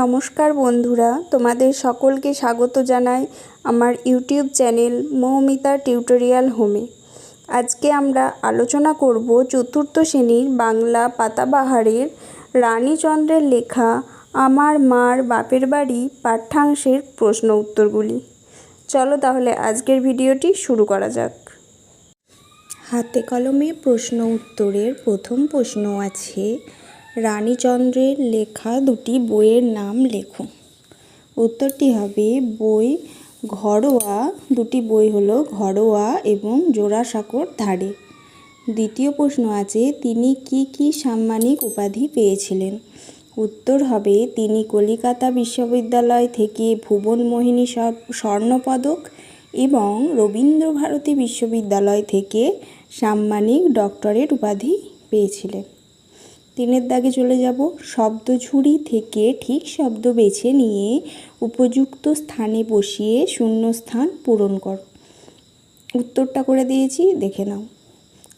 নমস্কার বন্ধুরা, তোমাদের সকলকে স্বাগত জানাই আমার ইউটিউব চ্যানেল মৌমিতা টিউটোরিয়াল হোমে। আজকে আমরা আলোচনা করব চতুর্থ শ্রেণির বাংলা পাতাবাহারের রানীচন্দ্রের লেখা আমার মার বাপের বাড়ি পাঠ্যাংশের প্রশ্ন উত্তরগুলি। চলো তাহলে আজকের ভিডিওটি শুরু করা যাক। হাতে কলমে প্রশ্ন উত্তরের প্রথম প্রশ্ন আছে রানীচন্দ্রের লেখা দুটি বইয়ের নাম লেখো। উত্তরটি হবে বই ঘরোয়া, দুটি বই হলো ঘরোয়া এবং জোড়াসাঁকোর ধারে। দ্বিতীয় প্রশ্ন আছে, তিনি কি কি সাম্মানিক উপাধি পেয়েছিলেন? উত্তর হবে, তিনি কলিকাতা বিশ্ববিদ্যালয় থেকে ভুবন ভুবনমোহিনী স্বর্ণপদক এবং রবীন্দ্রভারতী বিশ্ববিদ্যালয় থেকে সাম্মানিক ডক্টরেট উপাধি পেয়েছিলেন। তিনের দাগে চলে যাব। শব্দ ঝুড়ি থেকে ঠিক শব্দ বেছে নিয়ে উপযুক্ত স্থানে বসিয়ে শূন্যস্থান পূরণ কর। উত্তরটা করে দিয়েছি, দেখে নাও।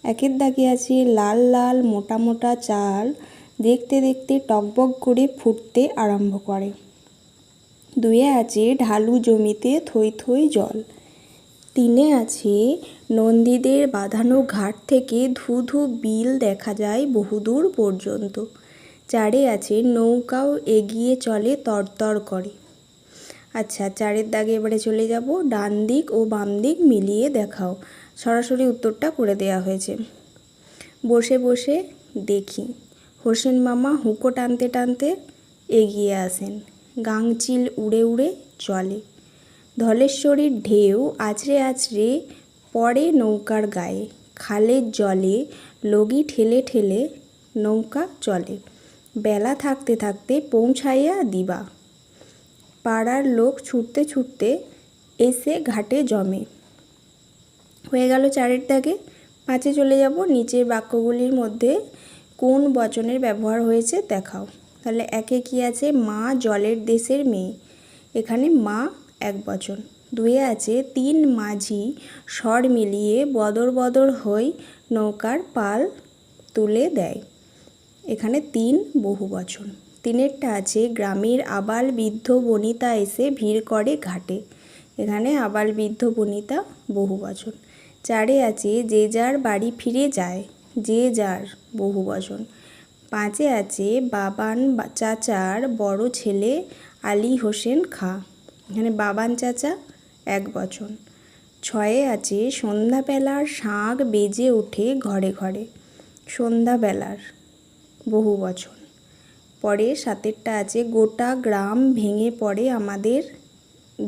একের দাগে আছে লাল লাল, মোটা মোটা চাল। দেখতে দেখতে টকবক করে ফুটতে আরম্ভ করে। দুয়ে আছে ঢালু জমিতে থই থই জল। তিনে আছে। নন্দীদের বাঁধানো ঘাট থেকে ধু ধু বিল দেখা যায় বহুদূর পর্যন্ত। চারে আছে, নৌকাও এগিয়ে চলে তরতর করে। আচ্ছা চারের দাগে এবারে চলে যাব। ডান দিক ও বাম দিক মিলিয়ে দেখাও। সরাসরি উত্তরটা করে দেয়া হয়েছে। বসে বসে দেখি। হোসেন মামা হুঁকো টানতে টানতে এগিয়ে আসেন। গাংচিল উড়ে উড়ে চলে। ধলেশ্বরীর ঢেউ আছড়ে আছড়ে পড়ে নৌকার গায়ে। খালের জলে লগি ঠেলে ঠেলে নৌকা চলে। বেলা থাকতে থাকতে পৌঁছাইয়া দিবা। পাড়ার লোক ছুটতে ছুটতে এসে ঘাটে জমে। হয়ে গেল চারের দাগে। পাঁচে চলে যাব। নিচের বাক্যগুলির মধ্যে কোন বচনের ব্যবহার হয়েছে দেখাও। তাহলে একে কি আছে? মা জলের দেশের মেয়ে। এখানে মা এক বচন। দুয়ে আছে তিন মাঝি স্বর মিলিয়ে বদর বদর হই নৌকার পাল তুলে দেয়। এখানে তিন বহু বচন। তিনেরটা আছে গ্রামের আবাল বৃদ্ধ বনিতা এসে ভিড় করে ঘাটে। এখানে আবাল বৃদ্ধ বনিতা বহু বচন। চারে আছে যে যার বাড়ি ফিরে যায়, যে যার বহু বচন। পাঁচে আছে বাবান চাচার বড় ছেলে আলী হোসেন খা। এখানে বাবান চাচা এক বচন। ছয়ে আছে সন্ধ্যাবেলার শাঁখ বেজে ওঠে ঘরে ঘরে। সন্ধ্যাবেলার বহু বচন। পরে সাতেরটা আছে, গোটা গ্রাম ভেঙে পড়ে আমাদের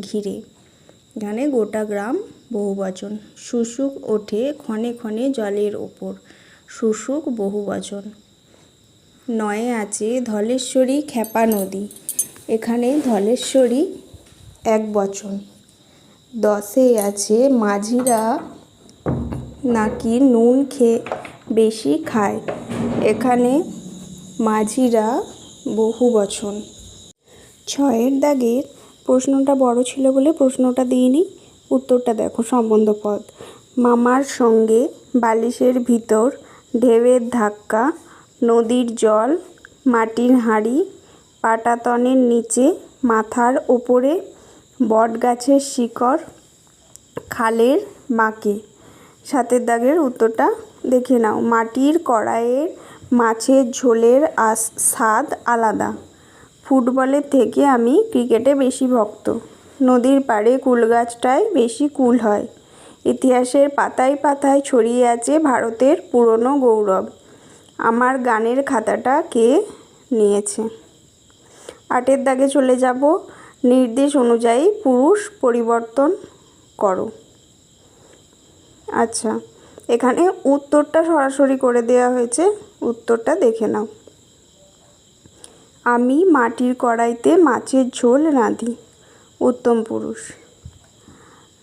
ঘিরে। এখানে গোটা গ্রাম বহু বচন। শুশুক ওঠে ক্ষণে ক্ষণে জলের ওপর। শুশুক বহু বচন। নয়ে আছে ধলেশ্বরী খেপা নদী। এখানে ধলেশ্বরী এক বচন। দশে আছে, মাঝিরা নাকি নুন খেয়ে বেশি খায়? এখানে মাঝিরা বহু বচন। ছয়ের দাগের প্রশ্নটা বড় ছিল বলে প্রশ্নটা দিইনি, উত্তরটা দেখো সম্বন্ধ পদ। মামার সঙ্গে বালিশের ভিতর, ঢেউয়ের ধাক্কা, নদীর জল, মাটির হাঁড়ি, পাটাতনের নিচে, মাথার ওপরে বটগাছের শিকড় খালের মাকে। সাতের দাগের উত্তরটা দেখে নাও। মাটির কড়াইয়ের মাছের ঝোলের আস, স্বাদ আলাদা। ফুটবলের থেকে আমি ক্রিকেটে বেশি ভক্ত। নদীর পাড়ে কুল গাছটায় বেশি কুল হয়। ইতিহাসের পাতায় পাতায় ছড়িয়ে আছে ভারতের পুরনো গৌরব। আমার গানের খাতাটা কে নিয়েছে? আটের দাগে চলে যাব। নির্দেশ অনুযায়ী পুরুষ পরিবর্তন করো। আচ্ছা এখানে উত্তরটা সরাসরি করে দেওয়া হয়েছে, উত্তরটা দেখে নাও। আমি মাটির কড়াইতে মাছের ঝোল রাঁধি, উত্তম পুরুষ।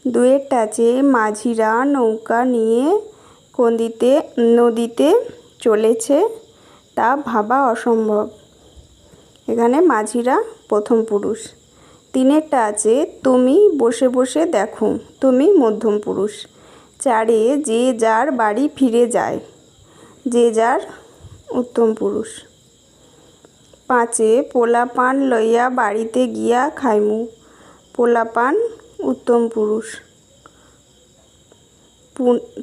দুয়ের টাচে মাঝিরা নৌকা নিয়ে কন্দিতে, নদীতে চলেছে, তা ভাবা অসম্ভব। এখানে মাঝিরা প্রথম পুরুষ। তিনেরটা আছে তুমি বসে বসে দেখো, তুমি মধ্যম পুরুষ। চারে যে যার বাড়ি ফিরে যায়, যে যার উত্তম পুরুষ। পাঁচে পোলা পান লইয়া বাড়িতে গিয়া খাইমু পোলা পান উত্তম পুরুষ।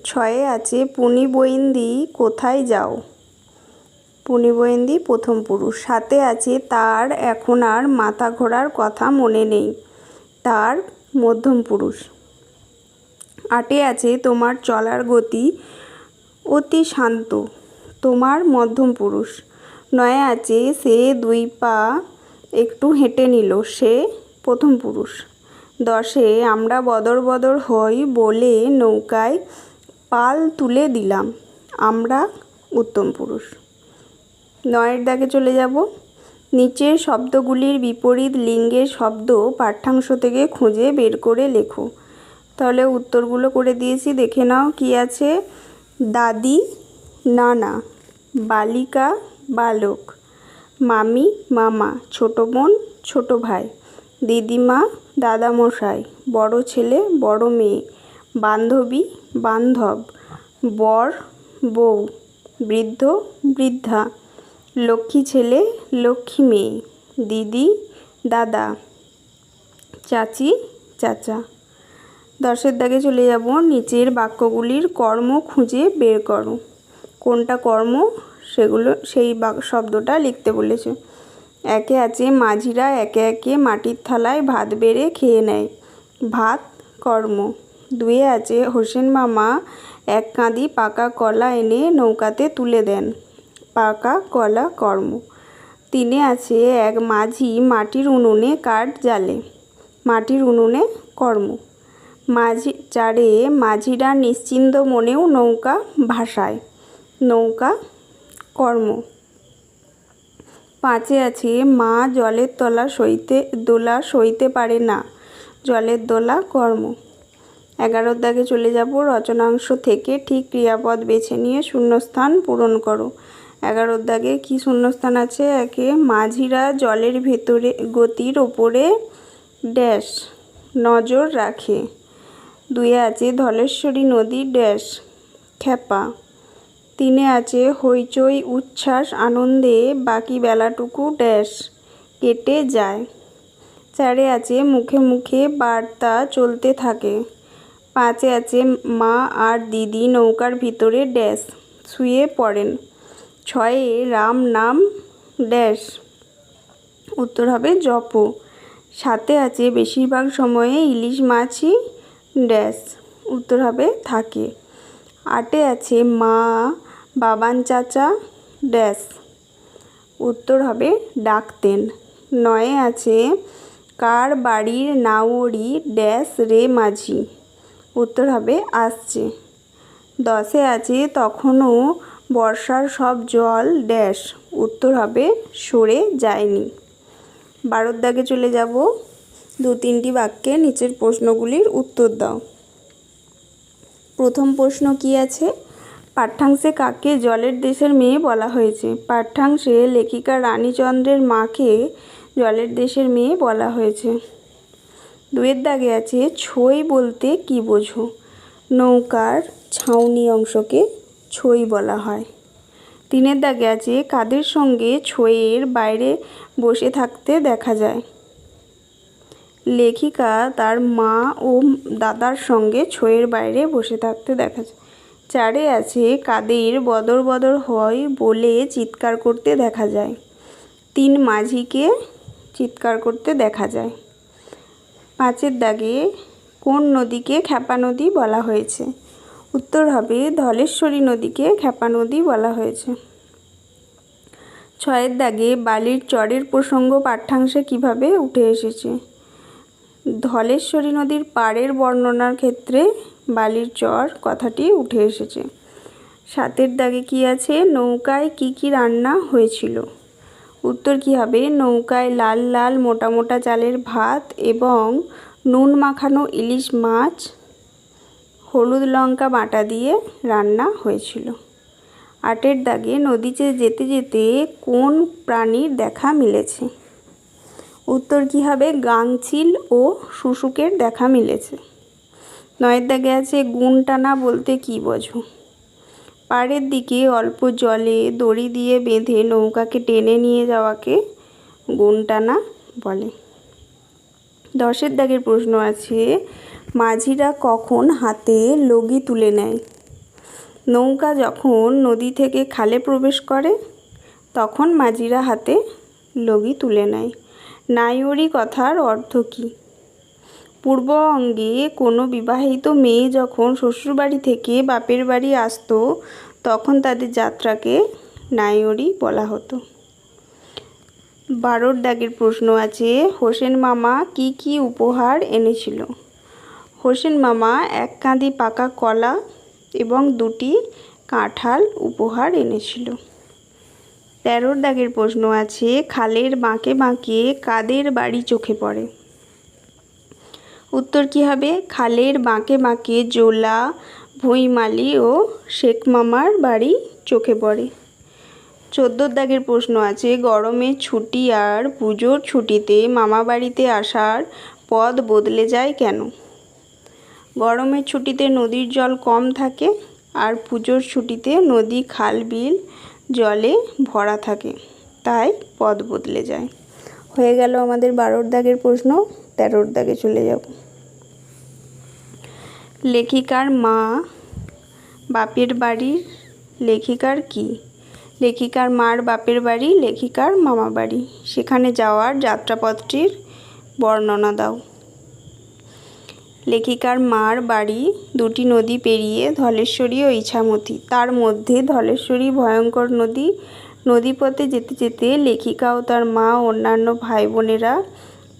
ছয়ে আছে, পুনি বইন্দি কোথায় যাও? পুনি বইন্দি প্রথম পুরুষ। সাথে আছে তার এখন আর মাথা ঘোরার কথা মনে নেই। তার মধ্যম পুরুষ। আটে আছে তোমার চলার গতি অতি শান্ত, তোমার মধ্যম পুরুষ। নয়ে আছে সে দুই পা একটু হেঁটে নিল, সে প্রথম পুরুষ। দশে আমরা বদর বদর হই বলে নৌকায় পাল তুলে দিলাম, আমরা উত্তম পুরুষ। নয়ের দাগে চলে যাব। নিচের শব্দগুলির বিপরীত লিঙ্গের শব্দ পাঠ্যাংশ থেকে খুঁজে বের করে লেখো। তাহলে উত্তরগুলো করে দিয়েছি, দেখে নাও কি আছে। দাদি, নানা, বালিকা, বালক, মামি, মামা, ছোট বোন, ছোট ভাই, দিদিমা, দাদামশাই, বড় ছেলে, বড় মেয়ে, বান্ধবী, বান্ধব, বর, বউ, বৃদ্ধ, বৃদ্ধা। লক্ষ্মী ছেলে, লক্ষ্মী মেয়ে, দিদি, দাদা, চাচি, চাচা। দশের দাগে চলে যাব, নিচের বাক্যগুলির কর্ম খুঁজে বের করো। কোনটা কর্ম? সেগুলো, সেই শব্দটা লিখতে বলেছে। একে আছে মাঝিরা, একে একে মাটির থালায় ভাত বেড়ে খেয়ে নেয়। ভাত, কর্ম। দুয়ে আছে হোসেন মামা, এক কাঁদি পাকা কলা এনে নৌকাতে তুলে দেন। পাকা কলা কর্ম। তিনে আছে এক মাঝি মাটির উনুনে কাঠ জ্বালে। মাটির উনুনে কর্ম। মাঝি, চারে মাঝিরা নিশ্চিন্ত মনেও নৌকা ভাসায়। নৌকা কর্ম। পাঁচে আছে মা জলের তলা সইতে, দোলা সইতে পারে না। জলের দোলা কর্ম। এগারোর দাগে চলে যাব, রচনাংশ থেকে ঠিক ক্রিয়াপদ বেছে নিয়ে শূন্যস্থান পূরণ করো। এগারোর দাগে কী শূন্যস্থান আছে? একে মাঝিরা জলের ভেতরে গতির ওপরে ড্যাশ, নজর রাখে। দুয়ে আছে ধলেশ্বরী নদী ড্যাশ, খ্যাপা। তিনে আছে হইচই, উচ্ছ্বাস, আনন্দে বাকি বেলাটুকু ড্যাশ, কেটে যায়। চারে আছে মুখে মুখে বার্তা চলতে থাকে। পাঁচে আছে মা আর দিদি নৌকার ভিতরে ড্যাশ, শুয়ে পড়েন। ছয়ে রাম নাম ড্যাশ। উত্তর হবে জপ। সাথে আছে বেশিরভাগ সময়ে ইলিশ মাছই ড্যাশ। উত্তর হবে থাকে। আটে আছে মা বাবান চাচা ড্যাশ। উত্তর হবে ডাকতেন। নয়ে আছে কার বাড়ির নাওরি ড্যাশ রে মাঝি। উত্তর হবে আসছে। দশে আছে তখনও বর্ষার সব জল ড্যাশ, উত্তর হবে সরে যায়নি। বারোর দাগে চলে যাব। দু তিনটি বাক্যে নিচের প্রশ্নগুলির উত্তর দাও। প্রথম প্রশ্ন কি আছে? পাঠ্যাংশে কাকে জলের দেশের মেয়ে বলা হয়েছে? পাঠ্যাংশে লেখিকা রানীচন্দ্রের মাকে জলের দেশের মেয়ে বলা হয়েছে। দুয়ের দাগে আছে, ছই বলতে কি বোঝো? নৌকার ছাউনি অংশকে ছই বলা হয়। তিনের দাগে আছে কাদের সঙ্গে ছইয়ের বাইরে বসে থাকতে দেখা যায়? লেখিকা তার মা ও দাদার সঙ্গে ছইয়ের বাইরে বসে থাকতে দেখা যায়। চারে আছে কাদের বদর বদর হয় বলে চিৎকার করতে দেখা যায়। তিন মাঝিকে চিৎকার করতে দেখা যায়। পাঁচের দাগে কোন নদীকে খ্যাপা নদী বলা হয়েছে? উত্তর হবে ধলেশ্বরী নদীকে খ্যাপা নদী বলা হয়েছে। ছয়ের দাগে বালির চরের প্রসঙ্গ পাঠ্যাংশে কীভাবে উঠে এসেছে? ধলেশ্বরী নদীর পাড়ের বর্ণনার ক্ষেত্রে বালির চর কথাটি উঠে এসেছে। সাতের দাগে কি আছে? নৌকায় কি কি রান্না হয়েছিল? উত্তর কী হবে? নৌকায় লাল লাল মোটা মোটা চালের ভাত এবং নুন মাখানো ইলিশ মাছ হলুদ লঙ্কা বাটা দিয়ে রান্না হয়েছিল। আটের দাগে নদীতে যেতে যেতে কোন প্রাণীর দেখা মিলেছে? উত্তর কী হবে? গাংচিল ও শুশুকের দেখা মিলেছে। নয়ের দাগে আছে গুণ টানা বলতে কী বোঝো? পাড়ের দিকে অল্প জলে দড়ি দিয়ে বেঁধে নৌকাকে টেনে নিয়ে যাওয়াকে গুণটানা বলে। দশের দাগের প্রশ্ন আছে মাঝিরা কখন হাতে লগি তুলে নেয়? নৌকা যখন নদী থেকে খালে প্রবেশ করে, তখন মাঝিরা হাতে লগি তুলে নেয়। নাইওরি কথার অর্থ কী? পূর্ব অঙ্গে কোনো বিবাহিত মেয়ে যখন শ্বশুরবাড়ি থেকে বাপের বাড়ি আসতো, তখন তাদের যাত্রাকে নাইওরি বলা হতো। বারোর দাগের প্রশ্ন আছে, হোসেন মামা কি কি উপহার এনেছিল? হোসেন মামা, এক কাঁদি পাকা কলা এবং দুটি কাঁঠাল উপহার এনেছিল। তেরোর দাগের প্রশ্ন আছে, খালের বাঁকে বাঁকে কাদের বাড়ি চোখে পড়ে? উত্তর কী হবে? খালের বাঁকে বাঁকে জোলা, ভুঁইমালি ও শেখ মামার বাড়ি চোখে পড়ে। চোদ্দোর দাগের প্রশ্ন আছে গরমের ছুটি আর পুজোর ছুটিতে মামা বাড়িতে আসার পদ বদলে যায় কেন? গরমের ছুটিতে নদীর জল কম থাকে আর পুজোর ছুটিতে নদী, খাল, বিল, জলে ভরা থাকে। তাই পদ বদলে যায়। হয়ে গেল আমাদের বারোর দাগের প্রশ্ন, তেরোর দাগে চলে যাব। লেখিকার মা, বাপের বাড়ির লেখিকার কি? লেখিকার মার বাপের বাড়ি, লেখিকার মামা বাড়ি। সেখানে যাওয়ার যাত্রাপথটির বর্ণনা দাও। লেখিকার মার বাড়ি দুটি নদী পেরিয়ে ধলেশ্বরী ও ইছামতি। তার মধ্যে ধলেশ্বরী ভয়ঙ্কর নদী, নদীপথে যেতে যেতে লেখিকা ও তার মা অন্যান্য ভাই বোনেরা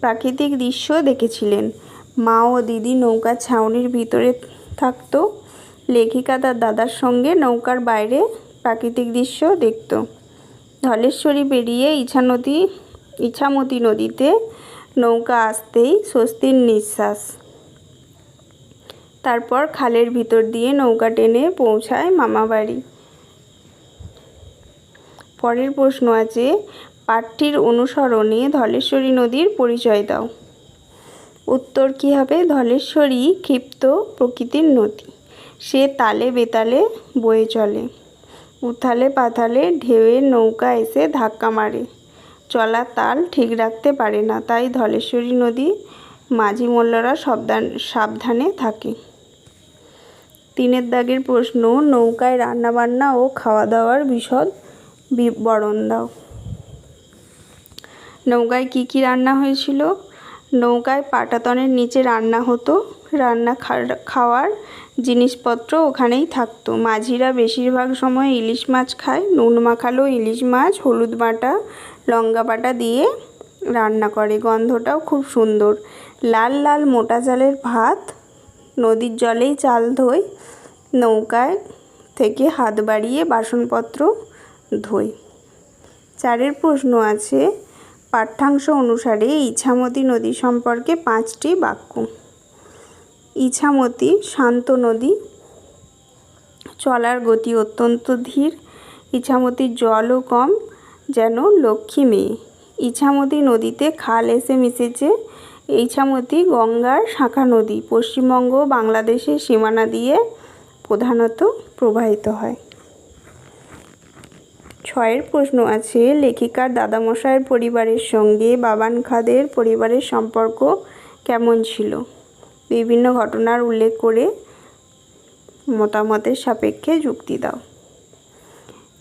প্রাকৃতিক দৃশ্য দেখেছিলেন। মা ও দিদি নৌকার ছাউনির ভিতরে থাকতো। লেখিকা তার দাদার সঙ্গে নৌকার বাইরে প্রাকৃতিক দৃশ্য দেখত। ধলেশ্বরী পেরিয়ে ইছানদী, ইছামতি নদীতে নৌকা আসতেই স্বস্তির নিঃশ্বাস। তারপর খালের ভিতর দিয়ে নৌকা টেনে পৌঁছায় মামাবাড়ি। পরের প্রশ্ন আছে, পাঠটির অনুসরণে ধলেশ্বরী নদীর পরিচয় দাও। উত্তর কী হবে? ধলেশ্বরী ক্ষিপ্ত প্রকৃতির নদী। সে তালে বেতালে বয়ে চলে। উথালে পাথালে ঢেউয়ের নৌকা এসে ধাক্কা মারে। চলা তাল ঠিক রাখতে পারে না, তাই ধলেশ্বরী নদী মাঝি মোল্লারা সাবধান সাবধানে থাকে। তিনের দাগের প্রশ্ন, নৌকায় রান্নাবান্না ও খাওয়া দাওয়ার বিশদ বিবরণ দাও। নৌকায় কী কী রান্না হয়েছিল? নৌকায় পাটাতনের নিচে রান্না হতো, রান্না খাওয়ার জিনিসপত্র ওখানেই থাকতো। মাঝিরা বেশিরভাগ সময় ইলিশ মাছ খায়, নুন মাখালো ইলিশ মাছ, হলুদ বাটা, লঙ্কা বাটা দিয়ে রান্না করে। গন্ধটাও খুব সুন্দর। লাল লাল মোটা চালের ভাত নদীর জলেই চাল ধোয় নৌকায় থেকে হাত বাড়িয়ে বাসনপত্র ধোয় চারের প্রশ্ন আছে, পাঠ্যাংশ অনুসারে ইছামতি নদী সম্পর্কে পাঁচটি বাক্য। ইছামতি শান্ত নদী, চলার গতি অত্যন্ত ধীর ইছামতির জলও কম, যেন লক্ষ্মী মেয়ে। ইছামতি নদীতে খাল এসে মিশেছে ইছামতি গঙ্গার শাখা নদী পশ্চিমবঙ্গ বাংলাদেশের সীমানা দিয়ে প্রধানত প্রবাহিত হয়। ছয়ের প্রশ্ন আছে, লেখিকার দাদামশাইয়ের পরিবারের সঙ্গে বাবান খাদের পরিবারের সম্পর্ক কেমন ছিল? বিভিন্ন ঘটনার উল্লেখ করে মতামতের সাপেক্ষে যুক্তি দাও।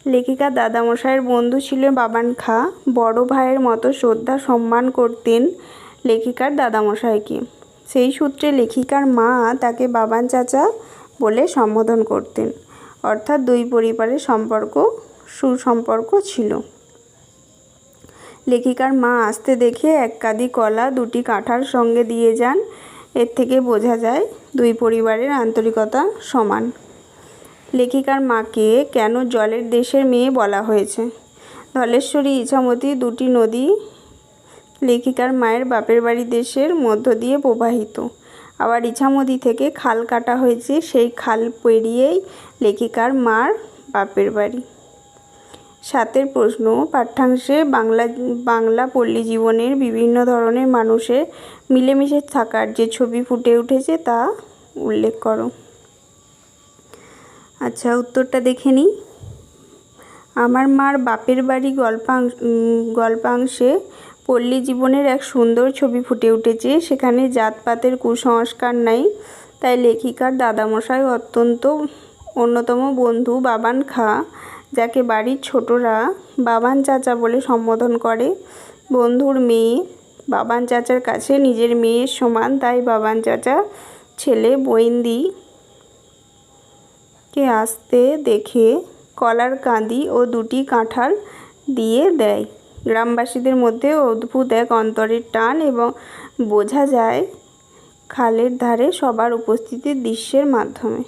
লেখিকা দাদামশাইয়ের বন্ধু ছিল বাবান খা। বড় ভাইয়ের মতো শ্রদ্ধা সম্মান করতেন লেখিকার দাদামশাইকে। সেই সূত্রে লেখিকার মা তাকে বাবান চাচা বলে সম্বোধন করতেন। অর্থাৎ দুই পরিবারের সম্পর্ক, সুসম্পর্ক ছিল। লেখিকার মা আসতে দেখে এক কাদি কলা দুটি কাঁঠার সঙ্গে দিয়ে যান। এর থেকে বোঝা যায়, দুই পরিবারের আন্তরিকতা সমান। লেখিকার মাকে কেন জলের দেশের মেয়ে বলা হয়েছে? ধলেশ্বরী, ইছামতি দুটি নদী লেখিকার মায়ের বাপের বাড়ি দেশের মধ্য দিয়ে প্রবাহিত। আবার ইছামতি থেকে খাল কাটা হয়েছে, সেই খাল পেরিয়েই লেখিকার মার বাপের বাড়ি। সাতের প্রশ্ন, পাঠ্যাংশে বাংলা বাংলা পল্লী জীবনের বিভিন্ন ধরনের মানুষের মিলেমিশে থাকার যে ছবি ফুটে উঠেছে তা উল্লেখ করো। আচ্ছা উত্তরটা দেখে নিই। আমার মার বাপের বাড়ি গল্পাংশ গল্পাংশে পল্লী জীবনের এক সুন্দর ছবি ফুটে উঠেছে। সেখানে জাতপাতের কুসংস্কার নাই, তাই লেখিকার দাদামশাই অত্যন্ত অন্যতম বন্ধু বাবান খা, যাকে বাড়ির ছোটরা বাবান চাচা বলে সম্বোধন করে। বন্ধুর মেয়ে বাবান চাচার কাছে নিজের মেয়ের সমান, তাই বাবান চাচা ছেলে বৈন্দি কে আসতে দেখে কলার কাঁদি ও দুটি কাঁঠাল দিয়ে দেয়। গ্রামবাসীদের মধ্যে অদ্ভুত এক অন্তরের টান এবং বোঝা যায় খালের ধারে সবার উপস্থিতির দৃশ্যের মাধ্যমে।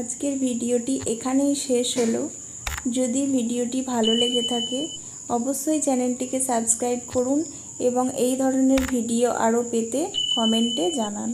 আজকের ভিডিওটি এখানেই শেষ হলো। যদি ভিডিওটি ভালো লেগে থাকে, অবশ্যই চ্যানেলটিকে সাবস্ক্রাইব করুন এবং এই ধরনের ভিডিও আরও পেতে কমেন্টে জানান।